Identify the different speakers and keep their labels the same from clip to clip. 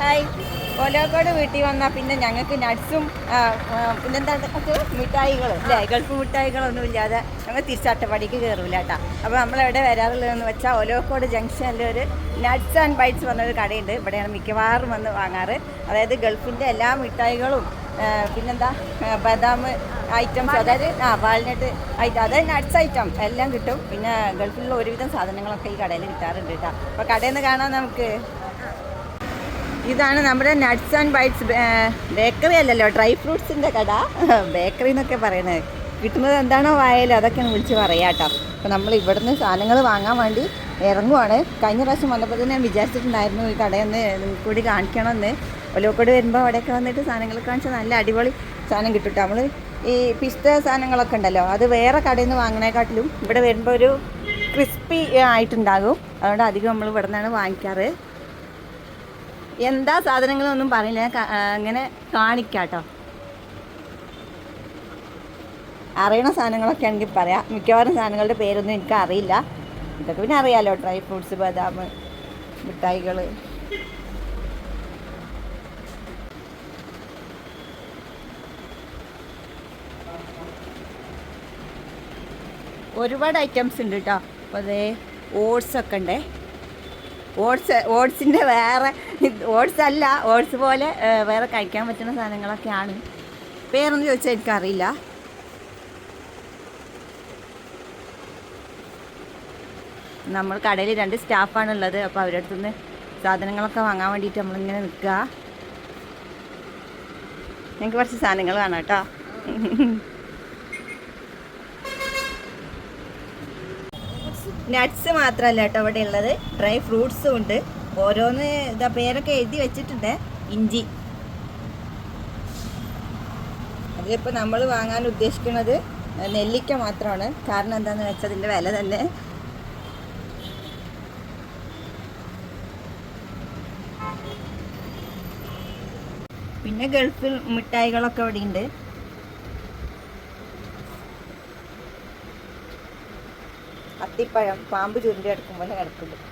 Speaker 1: Hi. Olavakkode വീട്ടിൽ വന്നാൽ പിന്നെ ഞങ്ങൾക്ക് നട്ട്സും പിന്നെന്താ മിഠായികൾ അല്ലേ? ഗൾഫ് മിഠായികളൊന്നും ഇല്ലാതെ ഞങ്ങൾ തിരിച്ചട്ടപ്പടിക്ക് കയറില്ല കേട്ടോ അപ്പോൾ നമ്മളെവിടെ വരാറുള്ളതെന്ന് വെച്ചാൽ ഒലോക്കോട് ജംഗ്ഷനിൽ ഒരു നട്ട്സ് ആൻഡ് ബൈറ്റ്സ് പറഞ്ഞൊരു കടയുണ്ട്. ഇവിടെയാണ് മിക്കവാറും വന്ന് വാങ്ങാറ്. അതായത് ഗൾഫിന്റെ എല്ലാ മിഠായികളും പിന്നെന്താ ബദാം ഐറ്റംസ് അതായത് ആ വാൾനട്ട് ഐറ്റം അതായത് നട്ട്സ് ഐറ്റം എല്ലാം കിട്ടും. പിന്നെ ഗൾഫിലുള്ള ഒരുവിധം സാധനങ്ങളൊക്കെ ഈ കടയിൽ കിട്ടാറുണ്ട് കേട്ടോ. അപ്പോൾ കടയിൽ നിന്ന് കാണാൻ നമുക്ക്. ഇതാണ് നമ്മുടെ നട്ട്സ് ആൻഡ് ബൈറ്റ്സ് ബേക്കറി അല്ലല്ലോ ഡ്രൈ ഫ്രൂട്ട്സിന്റെ കട. ബേക്കറി എന്നൊക്കെ പറയണത് കിട്ടുന്നത് എന്താണോ വായാലും അതൊക്കെയാണ് വിളിച്ച് പറയാം കേട്ടോ. അപ്പോൾ നമ്മൾ ഇവിടുന്ന് സാധനങ്ങൾ വാങ്ങാൻ വേണ്ടി ഇറങ്ങുവാണ്. കഴിഞ്ഞ പ്രാവശ്യം വന്നപ്പോൾ തന്നെ ഞാൻ വിചാരിച്ചിട്ടുണ്ടായിരുന്നു ഈ കടയൊന്ന് കൂടി കാണിക്കണമെന്ന് ഒലോക്കോട് വരുമ്പോൾ അവിടെയൊക്കെ വന്നിട്ട് സാധനങ്ങൾ കാണിച്ചാൽ നല്ല അടിപൊളി സാധനം കേട്ടോ നമ്മൾ ഈ പിസ്ത സാധനങ്ങളൊക്കെ ഉണ്ടല്ലോ അത് വേറെ കടയിൽ നിന്ന് വാങ്ങണേക്കാട്ടിലും ഇവിടെ വരുമ്പോൾ ഒരു ക്രിസ്പി ആയിട്ടുണ്ടാകും. അതുകൊണ്ട് അധികം നമ്മൾ ഇവിടെ നിന്നാണ് വാങ്ങിക്കാറ്. എന്താ സാധനങ്ങളൊന്നും പറയില്ല അങ്ങനെ കാണിക്കാട്ടോ. അറിയണ സാധനങ്ങളൊക്കെ ആണെങ്കിൽ പറയാം. മിക്കവാറും സാധനങ്ങളുടെ പേരൊന്നും എനിക്ക് അറിയില്ല. ഇതൊക്കെ പിന്നെ അറിയാലോ ഡ്രൈ ഫ്രൂട്ട്സ് ബദാം മിഠായികൾ ഒരുപാട് ഐറ്റംസ് ഉണ്ട് കേട്ടോ അപ്പോൾ അതേ ഓട്സ് ഒക്കെ ഉണ്ടേ. ഓട്സ് ഓട്സിന്റെ വേറെ ഓട്സ് അല്ല ഓട്സ് പോലെ വേറെ കഴിക്കാൻ പറ്റുന്ന സാധനങ്ങളൊക്കെയാണ്. പേരൊന്നും ചോദിച്ചാൽ എനിക്കറിയില്ല. നമ്മൾ കടയിൽ രണ്ട് സ്റ്റാഫാണ് ഉള്ളത് അപ്പോൾ അവരുടെ അടുത്തുനിന്ന് സാധനങ്ങളൊക്കെ വാങ്ങാൻ വേണ്ടിയിട്ട് നമ്മളിങ്ങനെ നിൽക്കുക ഞങ്ങൾക്ക് കുറച്ച് സാധനങ്ങൾ വേണം കേട്ടോ. നട്ട്സ് മാത്രമല്ല കേട്ടോ ഇവിടെ ഉള്ളത് ഡ്രൈ ഫ്രൂട്ട്സും ഉണ്ട്. ഓരോന്ന് ഇതാ പേരൊക്കെ എഴുതി വെച്ചിട്ടുണ്ട്. ഇഞ്ചി. അതിലിപ്പോൾ നമ്മൾ വാങ്ങാൻ ഉദ്ദേശിക്കുന്നത് നെല്ലിക്ക മാത്രമാണ് കാരണം എന്താണെന്ന് വെച്ചാൽ അതിന്റെ വില തന്നെ. പിന്നെ ഗൾഫിൽ മിഠായികളൊക്കെ ഇവിടെ ഉണ്ട് അത്തിപ്പഴം പാമ്പ് ചുരുണ്ടി എടുക്കും പോലെ കിടക്കുന്നുണ്ട്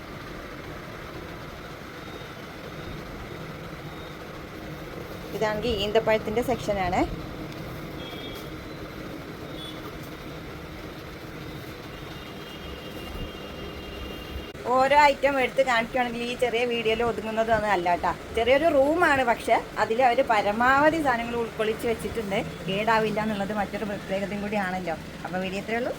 Speaker 1: ഇതാണെങ്കിൽ ഈന്തപ്പഴത്തിന്റെ സെക്ഷനാണ് ഓരോ ഐറ്റം എടുത്ത് കാണിക്കുകയാണെങ്കിൽ ഈ ചെറിയ വീഡിയോയിൽ ഒതുങ്ങുന്നതൊന്നും അല്ല കേട്ടോ. ചെറിയൊരു റൂമാണ് പക്ഷെ അതിൽ അവർ പരമാവധി സാധനങ്ങൾ ഉൾക്കൊള്ളിച്ച് വെച്ചിട്ടുണ്ട്. കേടാവില്ല എന്നുള്ളത് മറ്റൊരു പ്രത്യേകതയും കൂടിയാണല്ലോ അപ്പോൾ വീഡിയോ ഇത്രയേ ഉള്ളൂ.